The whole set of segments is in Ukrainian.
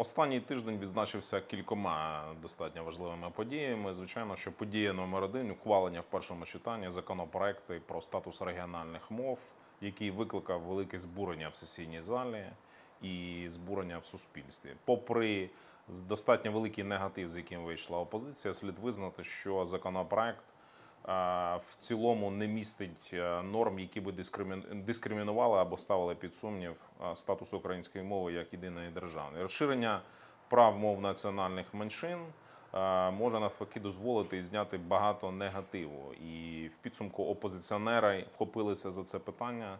Останній тиждень відзначився кількома достатньо важливими подіями. Звичайно, що подія номер один ухвалення в першому читанні законопроекти про статус регіональних мов, який викликав велике збурення в сесійній залі і збурення в суспільстві. Попри достатньо великий негатив, з яким вийшла опозиція, слід визнати, що законопроект в цілому не містить е, норм, які би дискримі- дискримінували або ставили під сумнів статус української мови як єдиної держави. Розширення прав мов національних меншин е, може навпаки дозволити і зняти багато негативу. І в підсумку опозиціонери вхопилися за це питання.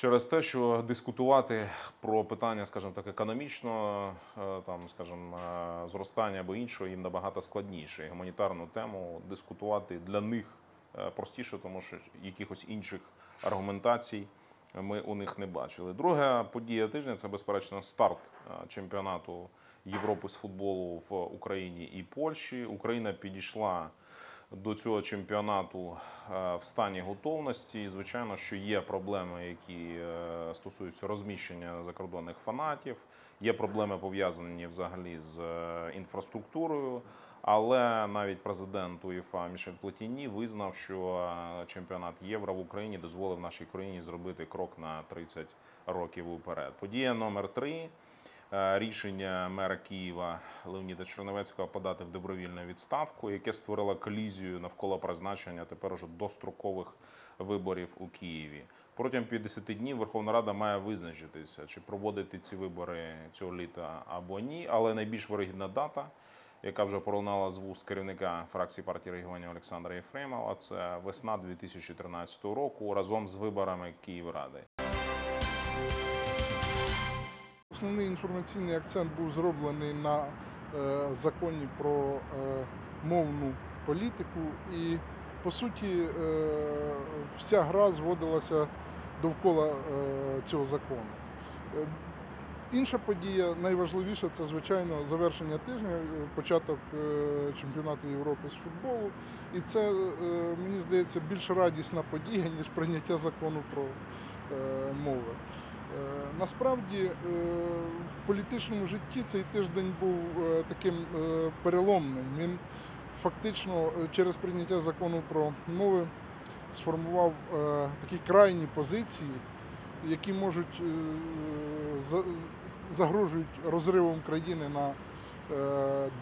Через те, що дискутувати про питання, скажімо так, економічного, е, там, скажімо, е, зростання або іншого їм набагато складніше. І гуманітарну тему дискутувати для них е, простіше, тому що якихось інших аргументацій ми у них не бачили. Друга подія тижня це безперечно старт чемпіонату Європи з футболу в Україні і Польщі. Україна підійшла до цього чемпіонату е, в стані готовності. І, звичайно, що є проблеми, які е, стосуються розміщення закордонних фанатів, є проблеми пов'язані взагалі з е, інфраструктурою. Але навіть президент УЄФА Мішель Платіні визнав, що чемпіонат євро в Україні дозволив нашій країні зробити крок на 30 років уперед. Подія номер 3 рішення мера Києва Леоніда Черновецького подати в добровільну відставку, яке створило колізію навколо призначення тепер уже дострокових виборів у Києві. Протягом 50 днів Верховна Рада має визначитися, чи проводити ці вибори цього літа або ні. Але найбільш вирогідна дата, яка вже пролунала з вуст керівника фракції партії регіонів Олександра Єфремова, це весна 2013 року разом з виборами Київради. Основний інформаційний акцент був зроблений на е, законі про е, мовну політику, і по суті е, вся гра зводилася довкола цього закону. Інша подія, найважливіша, це звичайно завершення тижня, початок чемпіонату Європи з футболу. І це, мені здається, більш радісна подія, ніж прийняття закону про мови. Е, Насправді е, в політичному житті цей тиждень був е, таким переломним. Він фактично через прийняття закону про мови сформував такі крайні позиції, які можуть загрожують розривом країни на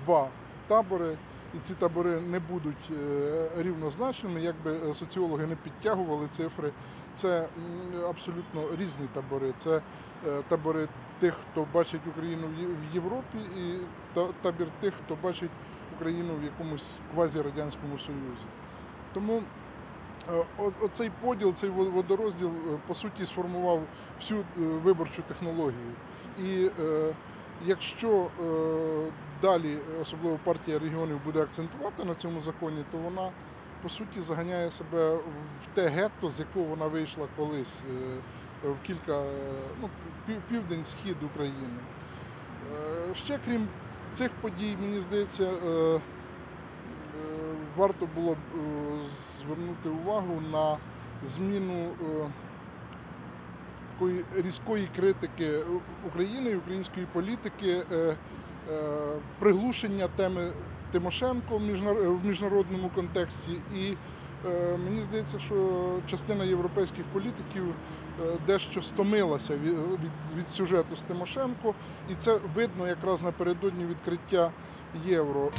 два табори. І ці табори не будуть е, рівнозначними, якби соціологи не підтягували цифри. Це абсолютно різні табори. Це е, табори тих, хто бачить Україну в Європі, і табір тих, хто бачить Україну в якомусь квазірадянському Союзі. Тому е, оцей поділ, цей водорозділ, е, по суті, сформував всю е, виборчу технологію. І е, якщо е, далі, особливо партія регіонів, буде акцентувати на цьому законі, то вона по суті заганяє себе в те гетто, з якого вона вийшла колись е, в кілька е, ну, південь-схід України. Е, Ще крім цих подій, мені здається, варто було б звернути увагу на зміну такої різкої критики України і української політики, приглушення теми Тимошенко в міжнародному контексті. І е, мені здається, що частина європейських політиків е, дещо стомилася від, від сюжету з Тимошенко, і це видно якраз напередодні відкриття євро.